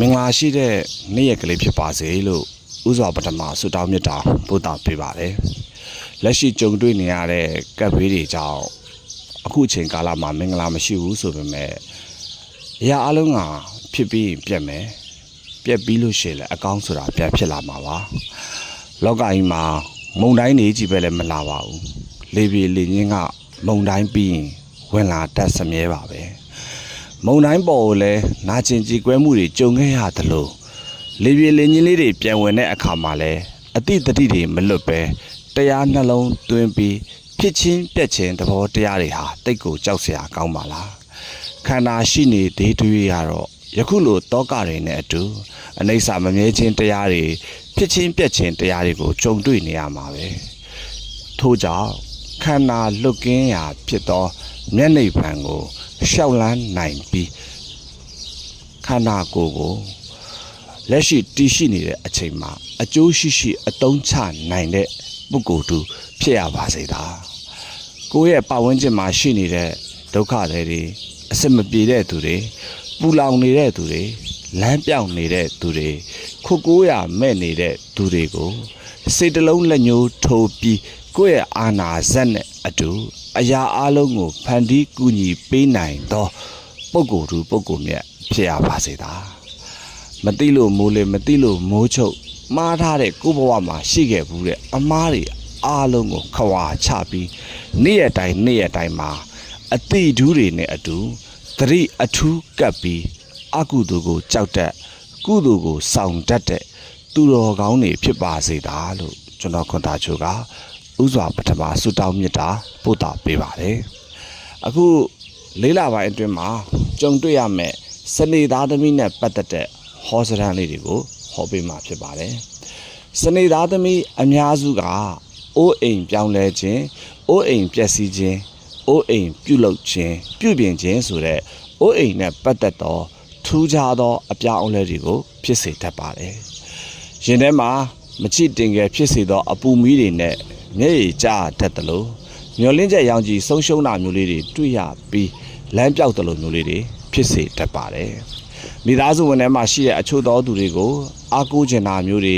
မင်္ဂလာရှိတဲ့နေ့ရက်ကလေးဖြစ်ပါစေလို့ဥစွာပထမဆုတောင်းမြတ်တာပို့တာပေးပါတယ်လက်ရှိကြုံတွေ့နေရတဲ့ကပ်ဘေးတွေကြောင့်အခုအချိန်ကာလမှာမင်္ဂလာမရှိဘူးဆိုပေမဲ့အရာအလုံးကဖြစ်ပြီးရင်ပြတ်မယ်ပြတ်ပြီးလို့ရှိရင်လည်းအကောင်းဆိုတာပြန်ဖြစ်လာမှာပါလောကကြီးမှာမုံတိုင်းနေကြီးပဲလည်းမလာပါဘူးလေပြေလေညင်းကမုံတိုင်းပြီးရင်ဝင်လာတတ်စမြဲပါပဲ မုံတိုင်းပေါ်ကိုလည်းနာကျင်ကြည်ကွဲမှုတွေကြုံခဲ့ရသလိုလေပြေလေညင်းလေးတွေပြန်ဝင်တဲ့အခါမှာလည်းအတိတတိတွေမလွတ်ပဲတရားနှလုံးသွင်းပြီးဖြစ်ချင်းပြက်ချင်းသဘောတရားတွေဟာတိတ်ကိုကြောက်စရာကောင်းပါလားခန္ဓာရှိနေသေးတွေးရတော့ယခုလိုတောကတွေနဲ့အတူအနိစ္စမမြဲခြင်းတရားတွေဖြစ်ချင်းပြက်ချင်းတရားတွေကိုကြုံတွေ့နေရမှာပဲထို့ကြောင့်ခန္ဓာလွတ်ကင်းရာဖြစ်သော မျက်နှိပ်ပံကိုရှောက်လန်းနိုင်ပြီးခန္ဓာကိုယ်ကိုလက်ရှိတည်ရှိနေတဲ့အချိန်မှာအကျိုးရှိရှိအသုံးချနိုင်တဲ့ပုဂ္ဂိုလ်တူဖြစ်ရပါစေသာကိုယ့်ရဲ့ပတ်ဝန်းကျင်မှာရှိနေတဲ့ဒုက္ခတွေတွေအစမပြေတဲ့သူတွေပူလောင်နေတဲ့သူတွေလမ်းပြောင်နေတဲ့သူတွေခုတ်ကိုးရမဲ့နေတဲ့သူတွေကိုစိတ်တလုံးလက်ညှိုးထိုးပြီးကိုယ့်ရဲ့အာနာဇက်နဲ့အတူ အရာအလုံးကိုဖန်တီးကူညီပေးနိုင်သောပုဂ္ဂိုလ်သူပုဂ္ဂိုလ်မြတ်ဖြစ်ရပါစေသာမသိလို့မိုးလေမသိလို့မိုးချုပ်မှားထားတဲ့ကိုယ့်ဘဝမှာရှိခဲ့ဘူးတဲ့အမားတွေအားလုံးကိုခွာချပြီးနေ့ရက်တိုင်းနေ့ရက်တိုင်းမှာအတိဒူးတွေနဲ့အတူသတိအထူးကပ်ပြီးအကုသိုလ်ကိုကြောက်တတ်ကုသိုလ်ကိုဆောင်တတ်တဲ့သူတော်ကောင်းတွေဖြစ်ပါစေသာလို့ကျွန်တော်ခွန်သားချိုက ဥစွာပထမဆုတောင်းမြတ်တာပို့တာပေးပါတယ်အခုလေးလပိုင်းအတွင်းမှာကြုံတွေ့ရမယ့်စနေသားသမီးနဲ့ပတ်သက်တဲ့ဟောစရန်လေးတွေကိုဟောပေးမှာဖြစ်ပါတယ်စနေသားသမီးအများစုကအိုးအိမ်ပြောင်းလဲခြင်းအိုးအိမ်ပျက်စီးခြင်းအိုးအိမ်ပြုတ်လုခြင်းပြုပြင်ခြင်းဆိုတဲ့အိုးအိမ်နဲ့ပတ်သက်သောထူးခြားသောအပြောင်းအလဲတွေကို ဖြစ်စေတတ်ပါတယ်။ရင်ထဲမှာမချစ်တင်ငယ်ဖြစ်စေသောအပူမီးတွေနဲ့ မျက်ရည်ကျတတ်တယ်လို့မျောလင်းချက်ရောင်ကြီးဆုံးရှုံးတာမျိုးလေးတွေတွေ့ရပြီးလမ်းပြောက်တယ်လို့မျိုးလေးတွေဖြစ်စေတတ်ပါတယ်။မိသားစုဝင်ထဲမှာရှိတဲ့အချို့သောသူတွေကိုအားကိုးချင်တာမျိုးတွေ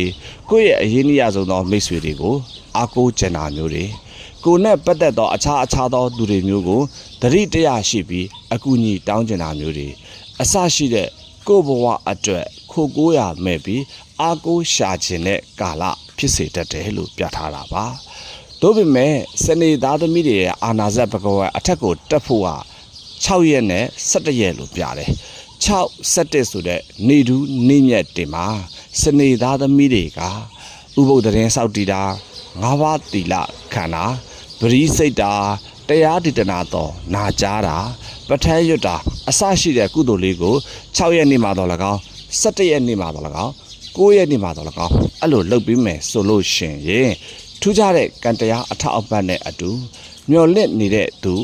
ကိုယ့်ရဲ့အရင်းနှီးရဆုံးသောမိတ်ဆွေတွေကိုအားကိုးချင်တာမျိုးတွေကိုယ်နဲ့ပတ်သက်သောအခြားအခြားသောသူတွေမျိုးကိုတတိတရားရှိပြီးအကူအညီတောင်းချင်တာမျိုးတွေအစရှိတဲ့ကိုယ့်ဘဝအတွက်ခိုကိုးရမဲ့ပြီးအားကိုးရှာခြင်းတဲ့ကာလဖြစ်စေတတ်တယ်လို့ပြထားတာပါ တို့ပေမဲ့စနေသားသမီးတွေရဲ့အာနာဇက်ဘဂဝါအထက်ကိုတက်ဖို့က6ရက်နဲ့17ရက်လို့ပြတယ်6 17ဆိုတဲ့နေတူးနေမြက်တင်မှာစနေသားသမီးတွေကဥပုဒ်တဲ့စောက်တီတာငါးပါးတီလခန္ဓာပရိစိတ်တာတရားတည်တနာတော်နာကြားတာပဋ္ဌာန်းရွတ်တာအစရှိတဲ့ကုသိုလ်လေးကို6ရက်နေ့မှာတော့၎င်း17ရက်နေ့မှာတော့၎င်း9ရက်နေ့မှာတော့၎င်းအဲ့လိုလုပ်ပြီးမယ်ဆိုလို့ရှင်ရင် ထူးခြားတဲ့ကံတရားအထောက်အပံ့နဲ့အတူမျော်လင့်နေတဲ့သူ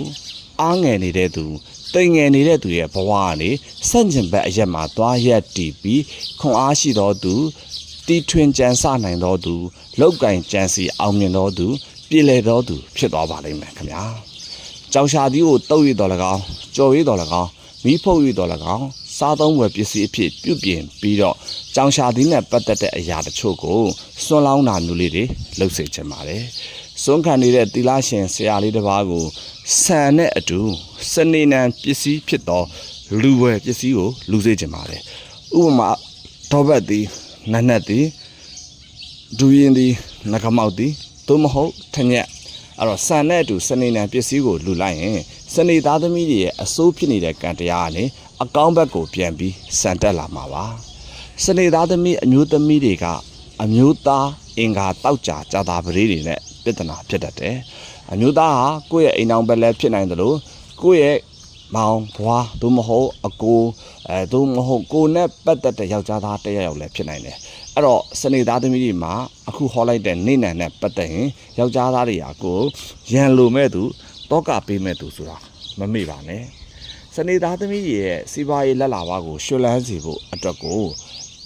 အားငယ်နေတဲ့သူတိမ်ငယ်နေတဲ့သူရဲ့ဘဝကနေစန့်ကျင်ဘက်အရက်မှာသွားရက်တည်ပြီးခွန်အားရှိသောသူတီထွင်ကြံစနိုင်သောသူလောက်ကင်ကြံစီအောင်မြင်သောသူပြည်လေသောသူဖြစ်သွားပါလိမ့်မယ်ခင်ဗျာကြောင်ရှာသည်ကိုတုပ်ရတော်၎င်းကြော်ရတော်၎င်းမိဖုတ်ရတော်၎င်း စားသုံးဝယ်ပစ္စည်းအဖြစ်ပြုပြင်ပြီးတော့ကြောင်ရှာသည်နဲ့ပတ်သက်တဲ့အရာတချို့ကိုစွန့်လောင်းတာမျိုးလေးတွေလုပ်စေချင်ပါတယ်စွန့်ခံနေတဲ့သီလရှင်ဆရာလေးတစ်ပါးကိုဆန်နဲ့အတူစနေနံပစ္စည်းဖြစ်သောလူဝယ်ပစ္စည်းကိုလူစေချင်ပါတယ်ဥပမာတော့ဘတ်သည်နတ်နတ်သည်ဒူရင်သည်နှကမောက်သည်သို့မဟုတ်ထညက်အဲ့တော့ဆန်နဲ့အတူစနေနံပစ္စည်းကိုလူလိုက်ရင်စနေသားသမီးတွေရဲ့အစိုးဖြစ်နေတဲ့ကံတရားကနေ အကောင်းဘက်ကိုပြန်ပြီးစံတက်လာမှာပါစနေသားသမီးအမျိုးသမီးတွေကအမျိုးသားအင်္ဂါတောက်ကြကြာတာပရိတွေနဲ့ပြဿနာဖြစ်တတ်တယ်အမျိုးသားဟာကိုယ့်ရဲ့အိမ်အောင်ဘက်လည်းဖြစ်နိုင်တယ်လို့ကိုယ့်ရဲ့မောင်ဘွားသို့မဟုတ်အကိုအဲသို့မဟုတ်ကိုနဲ့ပတ်သက်တဲ့ယောက်ျားသားတစ်ယောက်ယောက်လည်းဖြစ်နိုင်တယ်အဲ့တော့စနေသားသမီးတွေမှာအခုဟောလိုက်တဲ့နေနံနဲ့ပတ်သက်ရင်ယောက်ျားသားတွေဟာကိုရန်လိုမဲ့သူတောကပေးမဲ့သူဆိုတာမမေ့ပါနဲ့ စနေသားသမီးတွေရဲ့စီးပွားရေးလက်လာပါကိုရွှေလန်းစီဖို့အတွက်ကို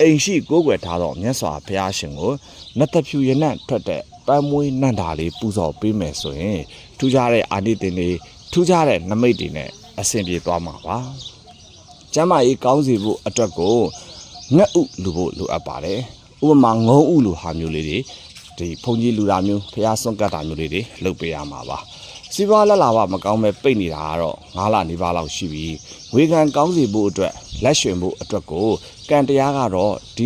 အိမ်ရှိကိုးကွယ်ထားတော့မြတ်စွာဘုရားရှင်ကိုနတ်တဖြူရနံ့ထွက်တဲ့ပန်းမွေးနန္တာလေးပူဇော်ပေးမယ်ဆိုရင်ထူးခြားတဲ့အာနိသင်တွေထူးခြားတဲ့နမိတ်တွေနဲ့အဆင်ပြေသွားမှာပါကျမ်းမာရေးကောင်းစီဖို့အတွက်ကိုငက်ဥလူဖို့လိုအပ်ပါတယ်ဥပမာငုံဥလိုဟာမျိုးလေးတွေဒီဖုန်ကြီးလူတာမျိုးဖျားစွန့်ကတ်တာမျိုးလေးတွေလုပ်ပေးရမှာပါ စီးပွားလက်လာပါမကောင်းပဲပိတ်နေတာကတော့9လနေပါလောက်ရှိပြီဝေခံကောင်းစီဖို့အတွက်လက်ရွှင်ဖို့အတွက်ကိုကံတရားကတော့ဒီ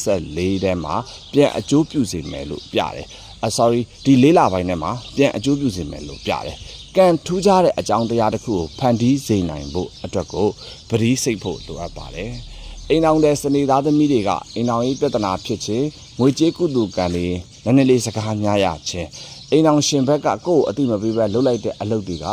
2024ထဲမှာပြန်အကျိုးပြုစေမယ်လို့ပြတယ်အ sorry ဒီလေးလပိုင်းထဲမှာပြန်အကျိုးပြုစေမယ်လို့ပြတယ်ကံထူးခြားတဲ့အကြောင်းတရားတစ်ခုကိုဖန်တီးစေနိုင်ဖို့အတွက်ကိုပရိစိတ်ဖို့လိုအပ်ပါတယ်အိမ်အောင်တဲ့စနေသားသမီးတွေကအိမ်အောင်ရေးပြဿနာဖြစ်ခြင်းငွေကြေးကုသိုလ်ကံတွေနည်းနည်းလေးစကားများရခြင်း အိမ်အောင်ရှင်ဘက်ကကိုယ့်ကိုအတိမပေးပဲလှုပ်လိုက်တဲ့အလုပ်တွေက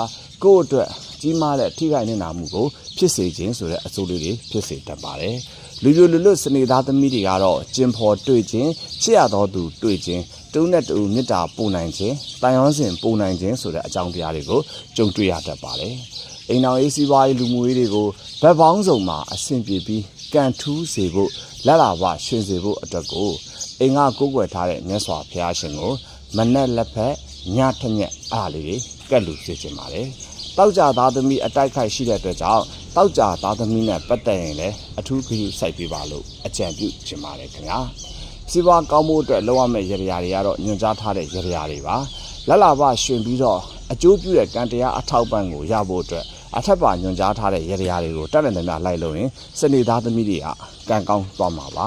ကိုယ့်အတွက်ကြီးမားတဲ့ထိခိုက်နေတာမှုကိုဖြစ်စေခြင်းဆိုတဲ့အစိုးလေးတွေဖြစ်စေတတ်ပါတယ်လူပြိုလူလွတ်စနေသားသမီးတွေကတော့ကျင်ဖော်တွေ့ခြင်းချစ်ရသောသူတွေ့ခြင်းတူနဲ့တူမေတ္တာပူနိုင်ခြင်းတန်ရောစဉ်ပူနိုင်ခြင်းဆိုတဲ့အကြောင်းတရားတွေကိုကြုံတွေ့ရတတ်ပါတယ်အိမ်တော်ရေးစီးပွားရေးလူမှုရေးတွေကိုဗတ်ပေါင်းစုံမှာအဆင်ပြေပြီးကန်ထူးစေဖို့လက်လာဘရှင်စေဖို့အတွက်ကိုအိမ်ကကိုးကွယ်ထားတဲ့မြတ်စွာဘုရားရှင်ကို မနဲ့လက်ဖက်ညထညက်အားလေးတွေကတ်လူစေချင်ပါတယ်တောက်ကြသားသမီးအတိုက်ခိုက်ရှိတဲ့အတွက်ကြောင့်တောက်ကြသားသမီးနဲ့ပတ်သက်ရင်လည်းအထူးဂရုစိုက်ပေးပါလို့အကြံပြုချင်ပါတယ်ခင်ဗျာစီးပွားကောင်းမှုအတွက်လုပ်ရမယ့်ရရတွေကတော့ညွှန်ကြားထားတဲ့ရရတွေပါလက်လာဘရှင်ပြီးတော့အကျိုးပြုတဲ့ကံတရားအထောက်ပံ့ကိုရဖို့အတွက်အထက်ပါညွှန်ကြားထားတဲ့ရရတွေကိုတက်တဲ့နေများလိုက်လို့ရင်စနေသားသမီးတွေကကံကောင်းသွားမှာပါ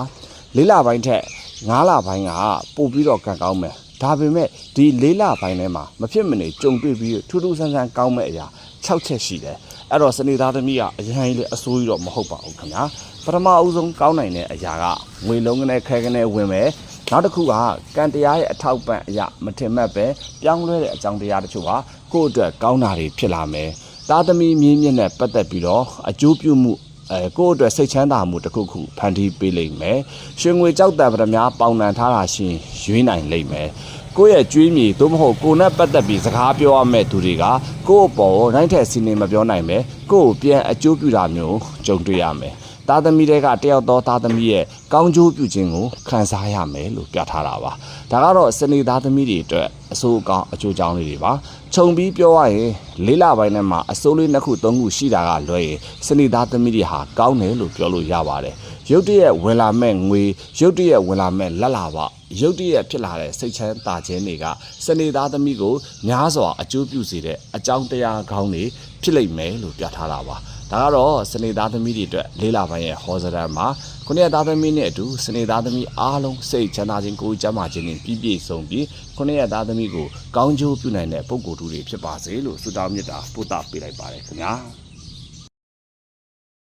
လေးလပိုင်းထက်9လပိုင်းကပို့ပြီးတော့ကံကောင်းမယ် ဒါပေမဲ့ဒီလေးလပိုင်းထဲမှာမဖြစ်မနေကြုံတွေ့ပြီးထူးထူးဆန်းဆန်းကောင်းမဲ့အရာ6ချက်ရှိတယ်အဲ့တော့စနေသားသမီးကအရင်ကြီးလေအစိုးရတော့မဟုတ်ပါဘူးခင်ဗျာပထမအဦးဆုံးကောင်းနိုင်တဲ့အရာကငွေလုံးကနေခဲကနေဝင်မယ်နောက်တစ်ခုကကံတရားရဲ့အထောက်ပံ့အရာမထင်မှတ်ပဲပြောင်းလဲတဲ့အကြောင်းတရားတချို့ဟာကိုယ့်အတွက်ကောင်းတာတွေဖြစ်လာမယ်သားသမီးမြင်းမြင့်နဲ့ပတ်သက်ပြီးတော့အကျိုးပြုမှု အဲကိုယ့်အတွက်စိတ်ချမ်းသာမှုတစ်ခုခုဖန်တီးပေးလိမ့်မယ်ရွှေငွေကြောက်တံပရမပေါင်နံထားတာရှင်ရွေးနိုင်လိမ့်မယ်ကိုယ့်ရဲ့ကြွေးမြေသို့မဟုတ်ကိုယ်နဲ့ပတ်သက်ပြီးစကားပြောရမယ့်သူတွေကကိုယ့်အပေါ်နိုင်တဲ့စီနေမပြောနိုင်ပဲကိုယ့်ကိုပြန်အကျိုးပြုတာမျိုးကြုံတွေ့ရမယ် သားသမီးတွေကတယောက်သောသားသမီးရဲ့ကောင်းကျိုးပြုခြင်းကိုခံစားရမယ်လို့ပြထားတာပါဒါကတော့စနေသားသမီးတွေအတွက်အဆိုးအကောင်းအကျိုးကြောင်းလေးတွေပါခြုံပြီးပြောရရင်လေးလပိုင်းထဲမှာအစိုးလေးနှစ်ခုသုံးခုရှိတာကလွဲရင်စနေသားသမီးတွေဟာကောင်းတယ်လို့ပြောလို့ရပါတယ်ရုတ်တရက်ဝင်လာမဲ့ငွေရုတ်တရက်ဝင်လာမဲ့လက်လာပါရုတ်တရက်ဖြစ်လာတဲ့စိတ်ချမ်းသာခြင်းတွေကစနေသားသမီးကိုများစွာအကျိုးပြုစေတဲ့အကြောင်းတရားကောင်းတွေဖြစ်လိမ့်မယ်လို့ပြထားတာပါ ဒါကတော့စနေသားသမီးတွေအတွက်လေးလာပိုင်းရဲ့ဟောစရံမှာခုနှစ်သားသမီးနဲ့အတူစနေသားသမီးအားလုံးစိတ်ချမ်းသာခြင်းကိုယ်ကျန်းမာခြင်းနဲ့ပြည့်ပြည့်စုံပြီးခုနှစ်သားသမီးကိုကောင်းကျိုးပြုနိုင်တဲ့ပုံကိုယ်တူတွေဖြစ်ပါစေလို့ဆုတောင်းမေတ္တာပို့သပေးလိုက်ပါတယ်ခင်ဗျာ